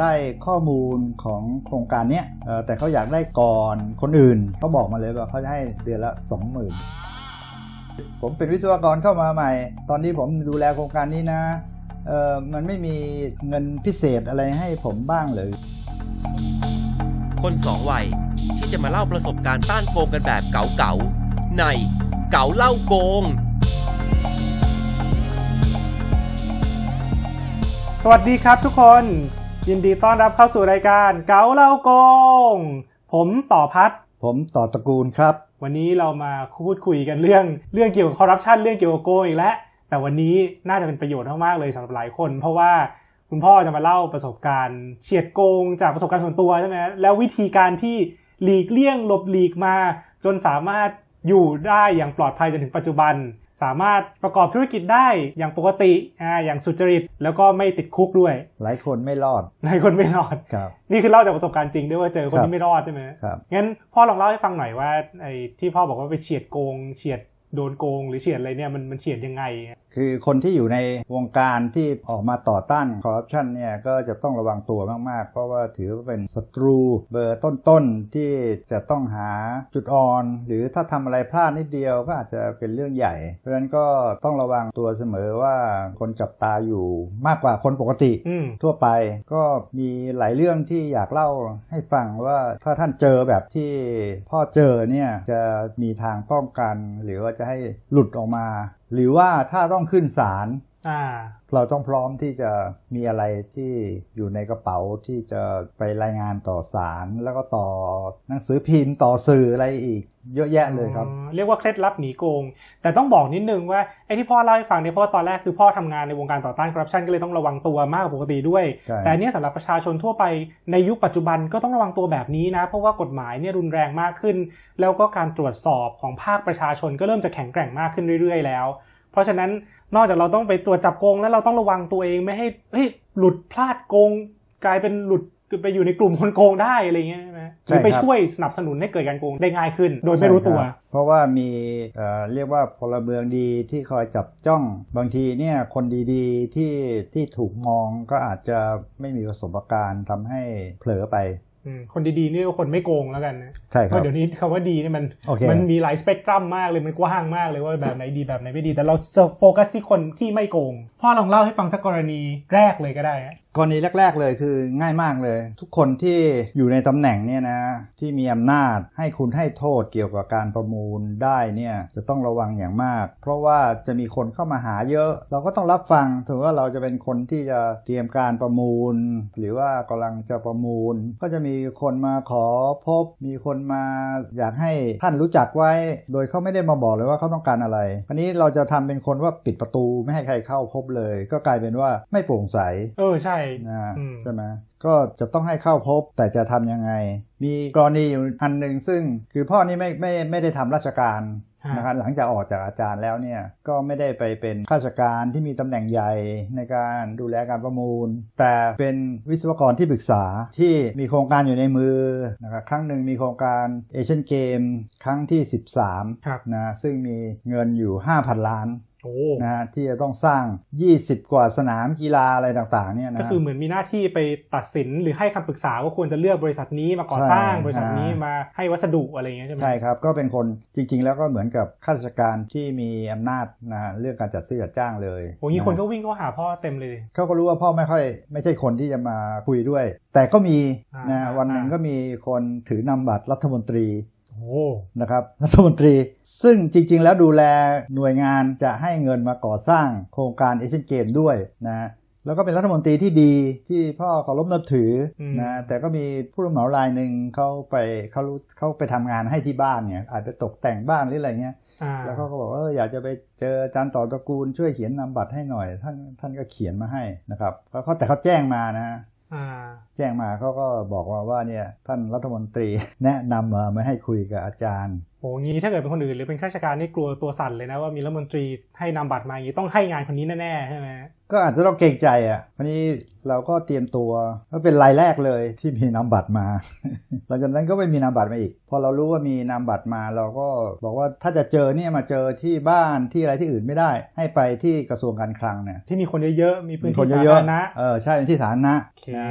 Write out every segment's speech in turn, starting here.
ได้ข้อมูลของโครงการเนี้ยเอ่อแต่เขาอยากได้ก่อนคนอื่นเขาบอกมาเลยว่าเขาจะให้เดือนละ 20,000 ผมเป็นวิศวกรเข้ามาใหม่ ตอนนี้ผมดูแลโครงการนี้นะเออมันไม่มีเงินพิเศษอะไรให้ผมบ้างเลยคนสองวัยที่จะมาเล่าประสบการณ์ต้านโกงกันแบบเก๋าๆในเก๋าเล่าโกง สวัสดีครับทุกคน ยินดีต้อนรับเข้าสู่รายการเก๋าเล่าโกง ผมต่อพัด ผมต่อตระกูลครับ วันนี้เรามาพูดคุยกันเรื่องเรื่องเกี่ยวกับคอร์รัปชันเรื่องเกี่ยวกับโกงอีกแล้วแต่วันนี้น่าจะเป็นประโยชน์มากๆเลยสำหรับหลายคน เพราะว่าคุณพ่อจะมาเล่าประสบการณ์เฉียดโกงจากประสบการณ์ส่วนตัวใช่ไหมแล้ววิธีการที่หลีกเลี่ยงหลบหลีกมา จนสามารถอยู่ได้อย่างปลอดภัยจนถึงปัจจุบัน สามารถประกอบธุรกิจได้อย่างปกติอ่าอย่างสุจริต แล้วก็ไม่ติดคุกด้วย หลายคนไม่รอด หลายคนไม่รอดครับนี่คือเล่าจากประสบการณ์จริงด้วยว่าเจอคนครับที่ไม่รอดใช่ไหมครับงั้นพ่อลองเล่าให้ฟังหน่อยว่าไอ้ที่พ่อบอกว่าไปเฉียดโกงเฉียด โดนโกงหรือเฉียดอะไรเนี่ยมันมันเฉียดยังไง คือคนที่อยู่ในวงการที่ออกมาต่อต้านคอร์รัปชันเนี่ยก็จะต้องระวังตัวมากๆ เพราะว่าถือว่าเป็นศัตรูเบอร์ต้นๆ ที่จะต้องหาจุดอ่อน หรือถ้าทำอะไรพลาดนิดเดียวก็อาจจะเป็นเรื่องใหญ่ เพราะฉะนั้นก็ต้องระวังตัวเสมอว่าคนจับตาอยู่มากกว่าคนปกติอืมทั่วไปก็มีหลายเรื่องที่อยากเล่าให้ฟังว่าถ้าท่านเจอแบบที่พ่อเจอเนี่ยจะมีทางป้องกันหรือว่าจะให้หลุดออกมา หรือว่าถ้าต้องขึ้นศาล เราต้องพร้อมที่จะมีอะไรที่อยู่ในกระเป๋าที่จะไปรายงานต่อศาลแล้วก็ต่อหนังสือพิมพ์ต่อสื่ออะไรอีก เยอะแยะเลยครับอ๋อเรียกว่าเคล็ดลับหนีโกง แต่ต้องบอกนิดนึงว่าไอ้ที่พ่อเล่าให้ฟังเนี่ยเพราะว่าตอนแรกคือพ่อทำงานในวงการต่อต้านคอร์รัปชันก็เลยต้องระวังตัวมากกว่าปกติด้วยใช่แต่อันเนี้ยสำหรับประชาชนทั่วไปในยุคปัจจุบันก็ต้องระวังตัวแบบนี้นะ เพราะว่ากฎหมายเนี่ยรุนแรงมากขึ้น แล้วก็การตรวจสอบของภาคประชาชนก็เริ่มจะแข็งแกร่งมากขึ้นเรื่อย ๆ แล้ว เพราะฉะนั้น นอกจากเราต้องไปตรวจจับโกงแล้วเราต้องระวังตัวเองไม่ให้เฮ้ยหลุดพลาดโกง กลายเป็นหลุดไปอยู่ในกลุ่มคนโกงได้อะไรเงี้ยใช่ไหมหรือไปใช่ครับช่วยสนับสนุนให้เกิดการโกงได้ง่ายขึ้น โดยไม่รู้ตัวใช่คบเพราะว่ามีเอ่อเรียกว่าพลเมืองดีที่คอยจับจ้องบางทีเนี่ยคนดีๆที่ที่ถูกมองก็อาจจะไม่มีประสบการณ์ทำให้เผลอไปอืม คนดีๆนี่ก็คนไม่โกงแล้วกันนะใช่คเพรับราะเดี๋ยวนี้คำว่าดีนี่มันโอเคมันมีหลายสเปกตรัมมากเลยมันกว้างมากเลยว่าแบบไหนดีแบบไหนไม่ดี แต่เราจะโฟกัสที่คนที่ไม่โกงพ่อลองเล่าให้ฟังสักกรณีแรกเลยก็ได้อะ กรณีแรก ๆ เลยคือง่ายมากเลย ทุกคนที่อยู่ในตำแหน่งเนี่ยนะที่มีอำนาจให้คุณให้โทษเกี่ยวกับการประมูลได้เนี่ยจะต้องระวังอย่างมาก เพราะว่าจะมีคนเข้ามาหาเยอะ เราก็ต้องรับฟังถือว่าเราจะเป็นคนที่จะเตรียมการประมูล หรือว่ากำลังจะประมูล ก็จะมีคนมาขอพบ มีคนมาอยากให้ท่านรู้จักไว้ โดยเขาไม่ได้มาบอกเลยว่าเขาต้องการอะไรอันนี้เราจะทำเป็นคนว่าปิดประตูไม่ให้ใครเข้าพบเลย ก็กลายเป็นว่าไม่โปร่งใส เออใช่นะอืมใช่ไหมก็จะต้องให้เข้าพบแต่จะทำยังไง มีกรณีอยู่อันหนึ่งซึ่งคือพ่อนี่ไม่ไม่ไม่ได้ทำราชการฮะนะครับหลังจากออกจากอาจารย์แล้วเนี่ยก็ไม่ได้ไปเป็นข้าราชการที่มีตำแหน่งใหญ่ในการดูแลการประมูล แต่เป็นวิศวกรที่ปรึกษาที่มีโครงการอยู่ในมือนะครับครั้งหนึ่งมีโครงการเอเชียนเกมครั้งที่ 13ครับนะซึ่งมีเงินอยู่ 5,000 ล้านโอ้ นะฮะที่จะต้องสร้าง 20 กว่าสนามกีฬาอะไรต่างๆเนี่ยนะก็คือเหมือนมีหน้าที่ไปตัดสินหรือให้คำปรึกษาว่าควรจะเลือกบริษัทนี้มาก่อสร้างใช่บริษัทนี้อ่ามมาให้วัสดุอะไรอย่างเงี้ยใช่ไหมใช่ครับ ก็เป็นคนจริง ๆ แล้วก็เหมือนกับข้าราชการที่มีอำนาจนะฮะเรื่องการจัดซื้อจัดจ้างเลยโอ้ยคนะก็วิ่งเข้าหาพ่อเต็มเลยเขาก็รู้ว่าพ่อไม่ค่อยไม่ใช่คนที่จะมาคุยด้วย แต่ก็มีอ่านะอ่าวันหนึ่งก็มีคนถือนำบัตรรัฐมนตรีโอ้ นะครับรัฐมนตรี ซึ่งจริงๆ แล้วดูแลหน่วยงานจะให้เงินมาก่อสร้างโครงการเอเชียนเกมด้วยนะแล้วก็เป็นรัฐมนตรีที่ดีที่พ่อเคารพนับถืออมนะแต่ก็มีผู้รับเหมารายหนึ่งเขาไปเขารู้เขาไปทำงานให้ที่บ้านเนี่ยอาจจะตกแต่งบ้านหรืออะไรเงี้ยอ่าแล้วเขาก็บอกว่าเอออยากจะไปเจออาจารย์ต่อตระกูลช่วยเขียนนำบัตรให้หน่อย ท่านท่านก็เขียนมาให้นะครับแล้วเขาแต่เขาแจ้งมานะอ่า แจ้งมาเขาก็บอกว่าว่าเนี่ยท่านรัฐมนตรีแนะนำมาไม่ให้คุยกับอาจารย์ โหงี้ถ้าเกิดเป็นคนอื่นหรือเป็นข้าราชการนี่กลัวตัวสั่นเลยนะว่ามีรัฐมนตรีให้นามบัตรมาอย่างนี้ต้องให้งานคนนี้แน่ๆใช่ไหมก็อาจจะต้องเกรงใจอะวันนี้เราก็เตรียมตัวก็เป็นรายแรกเลยที่มีนามบัตรมา หลังจากนั้นก็ไม่มีนามบัตรมาอีก พอเรารู้ว่ามีนามบัตรมาเราก็บอกว่าถ้าจะเจอเนี่ยมาเจอที่บ้านที่อะไรที่อื่นไม่ได้ ให้ไปที่กระทรวงการคลังเนี่ยที่มีคนเยอะๆมีพื้นมีคนที่สาเยธาอะรณะๆเออใช่เป็นที่สาธารณะโอเคนะ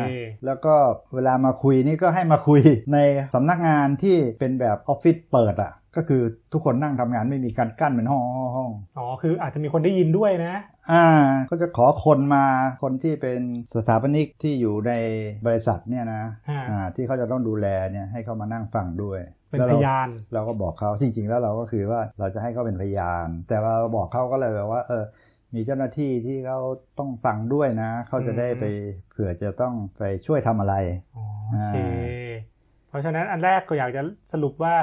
แล้วก็เวลามาคุยนี่ก็ให้มาคุยในสำนักงานที่เป็นแบบออฟฟิศเปิดอะ ก็คือทุกคนนั่งทำงานไม่มีการกั้นเป็นห้องห้องห้องอ๋อคืออาจจะมีคนได้ยินด้วยนะ อ่า ก็จะขอคนมาคนที่เป็นสถาปนิกที่อยู่ในบริษัทเนี่ยนะอ่าอ่าที่เขาจะต้องดูแลเนี่ยให้เขามานั่งฟังด้วยเป็นแล้วพรยานเราก็บอกเขาจริง ๆ แล้วเราก็คือว่าเราจะให้เขาเป็นพยาน แต่ว่าเราบอกเขาก็เลยแบบว่า เออมีเจ้าหน้าที่ที่เขาต้องฟังด้วยนะ เขาจะได้ไปเผื่อจะต้องไปช่วยทำอะไรอ๋อโอเคเพราะฉะนั้นอันแรกก็อยากจะสรุปว่า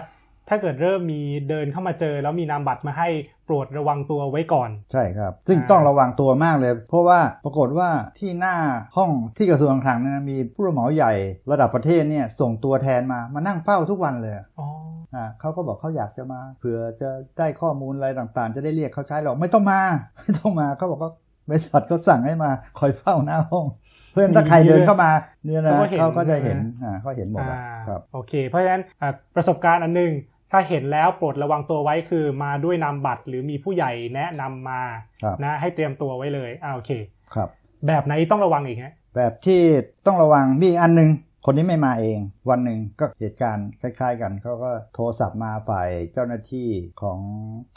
ถ้าเกิดเริ่มมีเดินเข้ามาเจอ แล้วมีนามบัตรมาให้โปรดระวังตัวไว้ก่อน ใช่ครับ ซึ่งอ่าต้องระวังตัวมากเลย เพราะว่าปรากฏว่าที่หน้าห้องที่กระทรวงการคลังเนยนะมีผู้รับเหมาใหญ่ระดับประเทศเนี่ยส่งตัวแทนมามานั่งเฝ้าทุกวันเลยอ๋ออ่าเขาก็บอกเขาอยากจะมาเผื่อจะได้ข้อมูลอะไรต่างๆ จะได้เรียกเขาใช้หรอกไม่ต้องมา ไม่ต้องมาเขาบอกว่าบริษัทเขาสั่งให้มาคอยเฝ้าหน้าห้อง เพื่อนถ้าใครเดินเข้ามาเนี่ยนะเขาก็เห็นเขาก็จะเห็นใช่ไหมอ่าเขาเห็นหมดอะอ่าครับโอเค เพราะฉะนั้นอะประสบการณ์อันหนึง ถ้าเห็นแล้วโปรดระวังตัวไว้คือมาด้วยนามบัตรหรือมีผู้ใหญ่แนะนำมาครับนะให้เตรียมตัวไว้เลยอ่าโอเคครับ แบบไหนต้องระวังอีกฮะแบบที่ต้องระวังมีอีกอันหนึ่ง คนนี้ไม่มาเองวันหนึ่งก็เหตุการณ์คล้าย ๆ กันเขาก็โทรศัพท์มาฝ่ายเจ้าหน้าที่ของ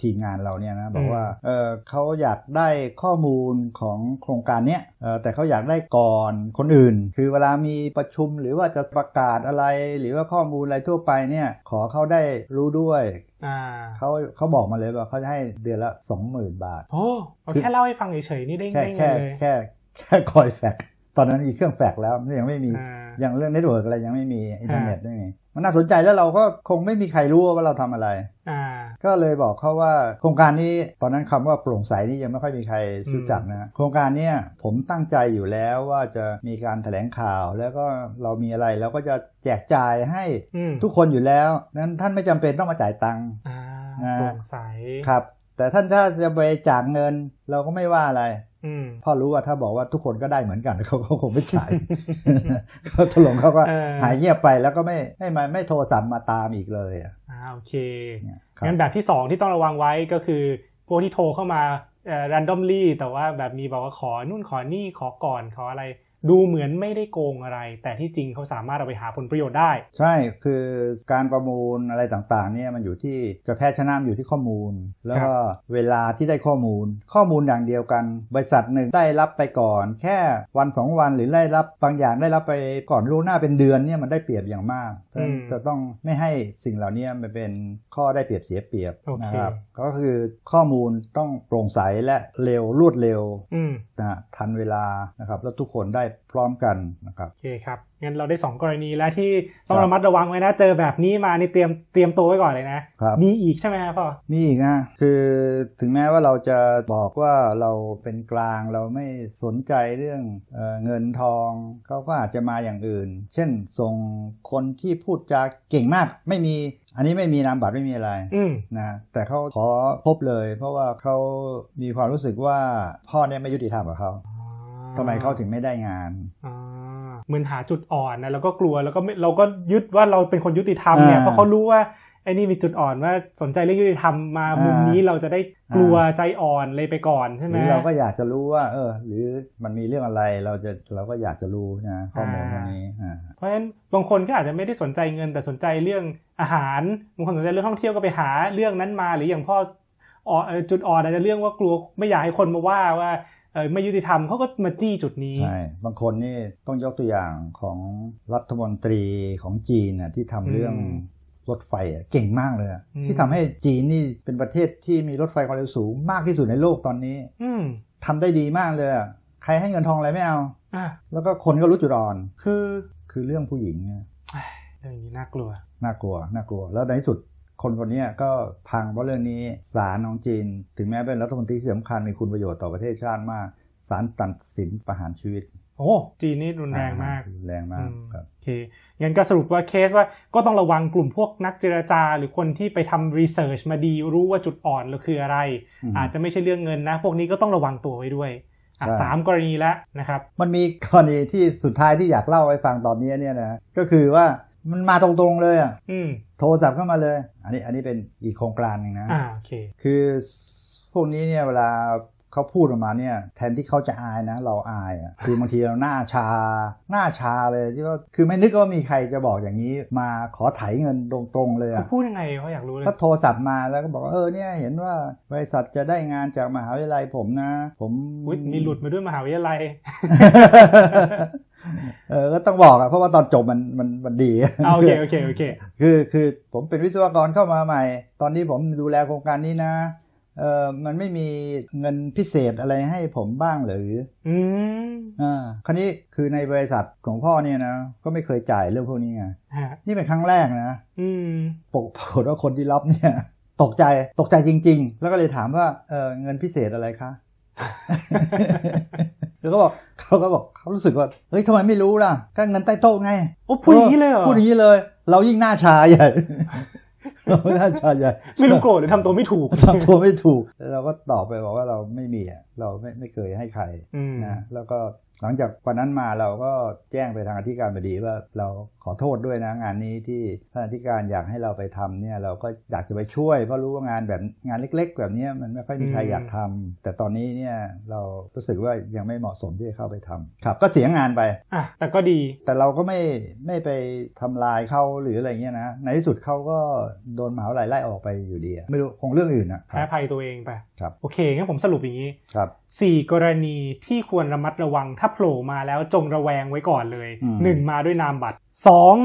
ทีมงานเราเนี่ยนะบอกว่าเออเขาอยากได้ข้อมูลของโครงการเนี้ยเออแต่เขาอยากได้ก่อนคนอื่น คือเวลามีประชุมหรือว่าจะประกาศอะไร หรือว่าข้อมูลอะไรทั่วไปเนี่ยขอเขาได้รู้ด้วยอ่าเขาเขาบอกมาเลยว่าเขาจะให้เดือนละ20,000บาทโอ้เอาคือแค่เล่าให้ฟังเฉยๆนี่ได้แค่ได้เงิแค่นเลยแค่แค่คอยแฟกซ์ ตอนนั้นมีเครื่องแฟกซ์แล้วยังไม่มีอ่าอย่างเรื่องเน็ตเวิร์กอะไรยังไม่มีอินเทอร์เน็ตไม่มีมันน่าสนใจแล้วเราก็คงไม่มีใครรู้ว่าเราทำอะไรอ่าก็เลยบอกเขาว่าโครงการนี้ตอนนั้นคำว่าโปร่งใสนี่ยังไม่ค่อยมีใครรู้จักนะ โครงการเนี้ยผมตั้งใจอยู่แล้วว่าจะมีการแถลงข่าวแล้วก็เรามีอะไรเราก็จะแจกจ่ายให้อืมทุกคนอยู่แล้ว นั้นท่านไม่จำเป็นต้องมาจ่ายตังค์อ่าอ่าโปร่งใสครับ แต่ท่านถ้าจะไปจ่ายเงินเราก็ไม่ว่าอะไรอืม พ่อรู้ว่าถ้าบอกว่าทุกคนก็ได้เหมือนกันเขาก็คงไม่จ่ายเขาถลงเขาก็เออหายเงียบไปแล้วก็ไม่ไม่มาไม่โทรศัพท์มาตามอีกเลยอะอ่าโอเคเนี่ยครับงั้นแบบที่สองที่ต้องระวังไว้ก็คือพวกที่โทรเข้ามาเอ่อ randomly แต่ว่าแบบมีบอกว่าขอนู่นขอนี่ขอก่อนขออะไร ดูเหมือนไม่ได้โกงอะไร แต่ที่จริงเขาสามารถเอาไปหาผลประโยชน์ได้ ใช่คือการประมูลอะไรต่างๆเนี่ยมันอยู่ที่จะแพ้ชนะมันอยู่ที่ข้อมูล แล้วก็เวลาที่ได้ข้อมูล ข้อมูลอย่างเดียวกัน บริษัทหนึ่งได้รับไปก่อน แค่วันสองวันหรือได้รับบางอย่างได้รับไปก่อนล่วงหน้าเป็นเดือนเนี่ยมันได้เปรียบอย่างมากเพราะฉะนั้นอืมจะต้องไม่ให้สิ่งเหล่านี้มันเป็นข้อได้เปรียบเสียเปรียบโอเคนะครับก็คือข้อมูลต้องโปร่งใสและเร็วรวดเร็วอืมนะฮะทันเวลานะครับแล้วทุกคนได้พร้อมกันนะครับโอเคครับงั้นเราได้ 2 กรณีแล้วที่ต้องครับระมัดระวังไว้นะ เจอแบบนี้มานี่เตรียมเตรียมตัวไว้ก่อนเลยนะครับมีอีกใช่ไหมครับพ่อมีอีกนะคือถึงแม้ว่าเราจะบอกว่าเราเป็นกลางเราไม่สนใจเรื่องเออเงินทองเขาก็อาจจะมาอย่างอื่น เช่นส่งคนที่พูดจาเก่งมากไม่มีอันนี้ไม่มีนามบัตรไม่มีอะไรอืมนะแต่เขาขอพบเลย เพราะว่าเขามีความรู้สึกว่าพ่อเนี่ยไม่ยุติธรรมกับเขา ทำไมเขาถึงไม่ได้งานอ่าเหมือนหาจุดอ่อนนะแล้วก็กลัวแล้วก็ไม่เราก็ยึดว่าเราเป็นคนยุติธรรมเนี่ยอ่าเพราะเขารู้ว่าไอ้นี่มีจุดอ่อนว่าสนใจเรื่องยุติธรรมมาอ่ามุมุมนี้เราจะได้กลัวใจอ่อนเลยไปก่อนใช่ไหหมรือเราก็อยากจะรู้ว่า เออ หรือมันมีเรื่องอะไรเราจะเราก็อยากจะรู้นะข้อมูลตรงนี้อ่าเพราะฉะนั้นบางคนก็อาจจะไม่ได้สนใจเงินแต่สนใจเรื่องอาหารบางคนสนใจเรื่องท่องเที่ยวก็ไปหาเรื่องนั้นมา หรืออย่างพ่ออ่อเอ่อจุดอ่อนอาจจะเรื่องว่ากลัวไม่อยากให้คนมาว่าว่าเออ ไม่ยุติธรรมเขาก็มาจี้จุดนี้ ใช่ บางคนนี่ต้องยกตัวอย่างของรัฐมนตรีของจีนน่ะที่ทำเรื่องอืมรถไฟอะเก่งมากเลยอะอืมที่ทำให้จีนนี่เป็นประเทศที่มีรถไฟความเร็วสูงมากที่สุดในโลกตอนนี้ อืมทำได้ดีมากเลยอะใครให้เงินทองอะไรไม่เอาอะแล้วก็คนก็รู้จุดอ่อน คือ คือเรื่องผู้หญิงเนี่ยเรื่องนี้น่ากลัว น่ากลัว น่ากลัว แล้วในที่สุด คนคนเนี้ยก็พังเพราะเรื่องนี้ศาลของจีน ถึงแม้เป็นรัฐมนตรีที่สำคัญมีคุณประโยชน์ต่อประเทศชาติมากศาลตัดสินประหารชีวิตโอ้โอ้จีนนี่รุนแรงมากรุนแรงมากอืมครับโอเคงั้นก็สรุปว่าเคสว่าก็ต้องระวังกลุ่มพวกนักเจรจา หรือคนที่ไปทำรีเสิร์ชมาดีรู้ว่าจุดอ่อนเราคืออะไรอืมอาจจะไม่ใช่เรื่องเงินนะ พวกนี้ก็ต้องระวังตัวไว้ด้วยอะใช่สามกรณีแล้วนะครับ มันมีกรณีที่สุดท้ายที่อยากเล่าให้ฟังตอนนี้เนี่ยนะก็คือว่า มันมาตรงๆเลยอะอืมโทรศัพท์เข้ามาเลย อันนี้อันนี้เป็นอีกโครงการหนึ่งนะอ่าโอเคคือพวกนี้เนี่ยเวลาเขาพูดออกมาเนี่ยแทนที่เขาจะอายนะ เราอายอะคือบางทีเราหน้าชา หน้าชาเลยที่ว่าคือไม่นึกว่ามีใครจะบอกอย่างนี้ มาขอไถเงินตรงๆเลยเขาอะพูดยังไงเขาอยากรู้เลยก็โทรศัพท์มาแล้วก็บอกว่าเออเนี่ยเห็นว่าบริษัทจะได้งานจากมหาวิทยาลัยผมนะ ผมอุ๊ยมีหลุดมาด้วยมหาวิทยาลัย เออก็ต้องบอกอะเพราะว่าตอนจบมันมันมันดีอ่าโอเคโอเคโอเคคือคือผมเป็นวิศวกรเข้ามาใหม่ ตอนนี้ผมดูแลโครงการนี้นะเออมันไม่มีเงินพิเศษอะไรให้ผมบ้างหรือ อืมอ่าคราวนี้คือในบริษัทของพ่อเนี่ยนะ ก็ไม่เคยจ่ายเรื่องพวกนี้ไงฮะนี่เป็นครั้งแรกนะ อืมปกปรากฏว่าคนที่รับเนี่ย ตกใจตกใจจริง ๆ แล้วก็เลยถามว่าเออเงินพิเศษอะไรคะ แล้วก็บอกเขาก็บอกเขารู้สึกว่าเฮ้ยทำไมไม่รู้ล่ะก็เงินใต้โต๊ะไงโอ้พูดอย่างนี้เลยเหรอพูดอย่างนี้เลย เรายิ่งหน้าชาใหญ่เราหน้าชาใหญ่ไม่รู้โกรธหรือทำตัวไม่ถูกทำตัวไม่ถูกแล้วเราก็ตอบไปบอกว่าเราไม่มีอะเราไม่ไม่เคยให้ใครอืมนะแล้วก็หลังจากวันนั้นมาเราก็แจ้งไปทางอธิการบดีว่าเราขอโทษด้วยนะงานนี้ที่ท่านอธิการอยากให้เราไปทำเนี่ยเราก็อยากจะไปช่วยเพราะรู้ว่างานแบบงานเล็ก ๆ แบบเนี้ยมันไม่ค่อยมีใครอืมอยากทำแต่ตอนนี้เนี่ยเรารู้สึกว่ายังไม่เหมาะสมที่จะเข้าไปทำครับ ก็เสียงานไปอะแต่ก็ดี แต่เราก็ไม่ไม่ไปทำลายเขาหรืออะไรเงี้ยนะในที่สุดเขาก็โดนหมหาวิทยาลัยไล่ออกไปอยู่ดีอะไม่รู้คงเรื่องอื่นนะคแพ้รับภัยตัวเองไปครับโอเคงั้นผมสรุปอย่างนี้ครับ สี่กรณีที่ควรระมัดระวังถ้าโผล่มาแล้วจงระแวงไว้ก่อนเลยอืมหนึ่งมาด้วยนามบัตรสอง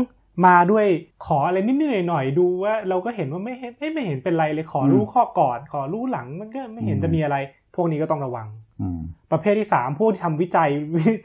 มาด้วยขออะไรนิดๆหน่อยๆดูว่าเราก็เห็นว่าไม่เห็นไม่ไม่เห็นเป็นไรเลยขอรู้ข้อก่อนขอรู้หลังมันก็ไม่เห็นจะมีอะไร พวกนี้ก็ต้องระวังอืมประเภทที่สามผู้ที่ทำวิจัย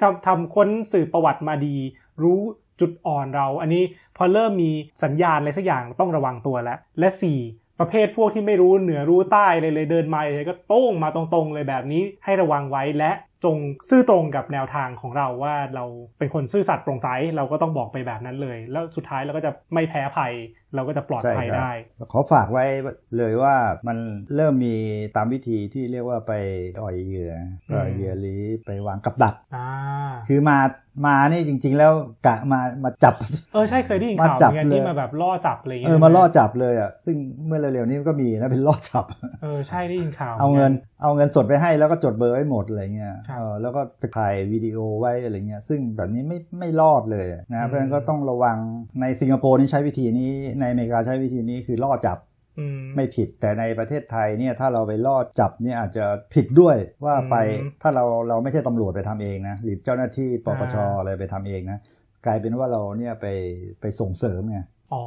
ทำทำค้นสืบประวัติมาดี รู้จุดอ่อนเรา อันนี้พอเริ่มมีสัญญาณอะไรสักอย่างต้องระวังตัวแล้ว และสี่ ประเภทพวกที่ไม่รู้เหนือรู้ใต้เลยเลยเดินมาเลยก็โต้งมาตรงๆเลยแบบนี้ให้ระวังไว้และจงซื่อตรงกับแนวทางของเราว่าเราเป็นคนซื่อสัตย์โปร่งใสเราก็ต้องบอกไปแบบนั้นเลย แล้วสุดท้ายเราก็จะไม่แพ้ภัย เราก็จะปลอดภัยใช่ครับได้ ขอฝากไว้เลยว่ามันเริ่มมีตามวิธีที่เรียกว่าไปอ่อยเหยื่ออืมอ่อยเหยื่อหรือไปวางกับดักอ่าคือมามานี่จริง ๆ แล้วกะมามาจับ เออใช่เคยได้ยินมาข่าวเหจับมือนกันเลยที่มาแบบล่อจับอะไรอย่างเอเงี้อยมาล่อจับเลยอะซึ่งเมื่อเร็วๆนี้ก็มีนะเป็นล่อจับ เออใช่ได้ยินข่าวเอาเงินเอาเงินสดไปให้แล้วก็จดเบอร์ไว้หมดอะไรเงี้ยครับเออแล้วก็ไปถ่ายวิดีโอไว้อะไรเงี้ยซึ่งแบบนี้ไม่ไม่รอดเลยนะเพราะฉะนั้นก็ต้องระวังในสิงคโปร์นี่ใช้วิธีนี้ในอเมริกาใช้วิธีนี้คือล่อจับอืมไม่ผิดแต่ในประเทศไทยเนี่ยถ้าเราไปล่อจับเนี่ยอาจจะผิดด้วยว่าไปอืมถ้าเราเราไม่ใช่ตำรวจไปทำเองนะหรือเจ้าหน้าที่ปปชอ่าอะไรไปทำเองนะกลายเป็นว่าเราเนี่ยไปไปส่งเสริมไงอ๋อ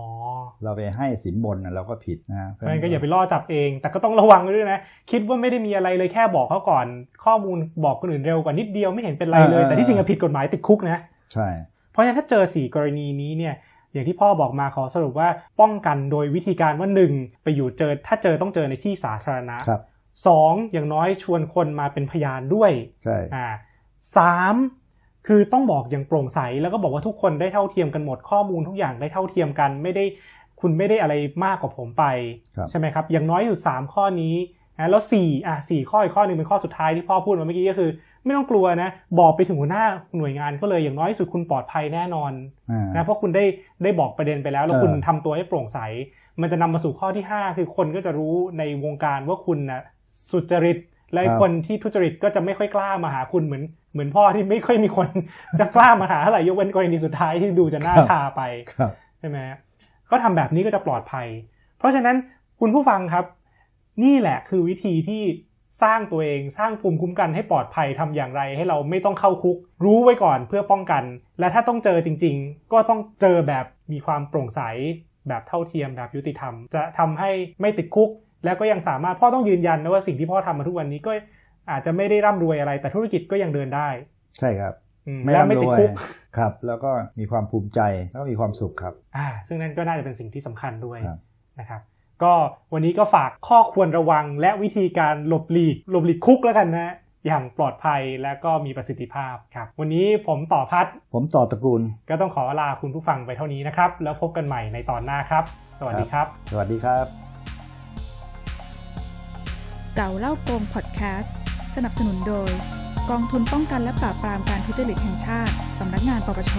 เราไปให้สินบนนะเราก็ผิดนะเพราะฉะนั้นก็อย่าไปล่อจับเอง แต่ก็ต้องระวังไว้ด้วยนะ คิดว่าไม่ได้มีอะไรเลยแค่บอกเขาก่อน ข้อมูลบอกคนอื่นเร็วกว่านิดเดียวไม่เห็นเป็นไรเลย แต่ที่จริงอะผิดกฎหมายติดคุกนะใช่เพราะฉะนั้นถ้าเจอ4กรณีนี้เนี่ย อย่างที่พ่อบอกมาขอสรุปว่าป้องกันโดยวิธีการว่า1ไปอยู่เจอถ้าเจอต้องเจอในที่สาธารณะครับสองอย่างน้อยชวนคนมาเป็นพยานด้วยใช่อ่าสามคือต้องบอกอย่างโปร่งใสแล้วก็บอกว่าทุกคนได้เท่าเทียมกันหมดข้อมูลทุกอย่างได้เท่าเทียมกันไม่ได้คุณไม่ได้อะไรมากกว่าผมไปครับใช่ไหมครับ อย่างน้อยอยู่ 3 ข้อนี้ นะแล้ว4อะ4ข้ออีกข้อหนึ่งเป็นข้อสุดท้ายที่พ่อพูดมาเมื่อกี้ก็คือ ไม่ต้องกลัวนะ บอกไปถึงหัวหน้าหน่วยงานก็เลยอย่างน้อยที่สุดคุณปลอดภัยแน่นอนอ่านะเพราะคุณได้ได้บอกประเด็นไปแล้ว แล้วเออคุณทำตัวให้โปร่งใส มันจะนำมาสู่ข้อที่ 5 คือคนก็จะรู้ในวงการว่าคุณนะสุจริตและคนที่ทุจริตก็จะไม่ค่อยกล้ามาหาคุณเหมือนเหมือนพ่อที่ไม่ค่อยมีคนจะกล้ามาหาเท่าไหร่ยกเว้นกรณีสุดท้ายที่ดูจะน่าชาไปครับใช่ไหมก็ทำแบบนี้ก็จะปลอดภัย เพราะฉะนั้นคุณผู้ฟังครับ นี่แหละคือวิธีที่สร้างตัวเองสร้างภูมิคุ้มกันให้ปลอดภัยทำอย่างไร ให้เราไม่ต้องเข้าคุก รู้ไว้ก่อนเพื่อป้องกัน และถ้าต้องเจอจริง ๆ ก็ต้องเจอแบบมีความโปร่งใส แบบเท่าเทียมแบบยุติธรรม จะทำให้ไม่ติดคุก แล้วก็ยังสามารถพ่อต้องยืนยันนะว่าสิ่งที่พ่อทำมาทุกวันนี้ก็อาจจะไม่ได้ร่ำรวยอะไร แต่ธุรกิจก็ยังเดินได้ ใช่ครับอืมไม่และไม่ร่ำรติดวยคุกครับ แล้วก็มีความภูมิใจแล้วก็มีความสุขครับ อ่า ซึ่งนั่นก็น่าจะเป็นสิ่งที่สำคัญด้วยครับนะครับ ก็วันนี้ก็ฝากข้อควรระวังและวิธีการหลบหลีกหลบหลีกคุกแล้วกันนะอย่างปลอดภัยและก็มีประสิทธิภาพครับ วันนี้ผมต่อพัด ผมต่อตระกูล ก็ต้องขอลาคุณผู้ฟังไปเท่านี้นะครับ แล้วพบกันใหม่ในตอนหน้าครับ สวัสดีครับ สวัสดีครับ เก่าเล่าโกงพอดแคสต์สนับสนุนโดย กองทุนป้องกันและปราบปรามการทุจริตแห่งชาติ สำนักงานปปช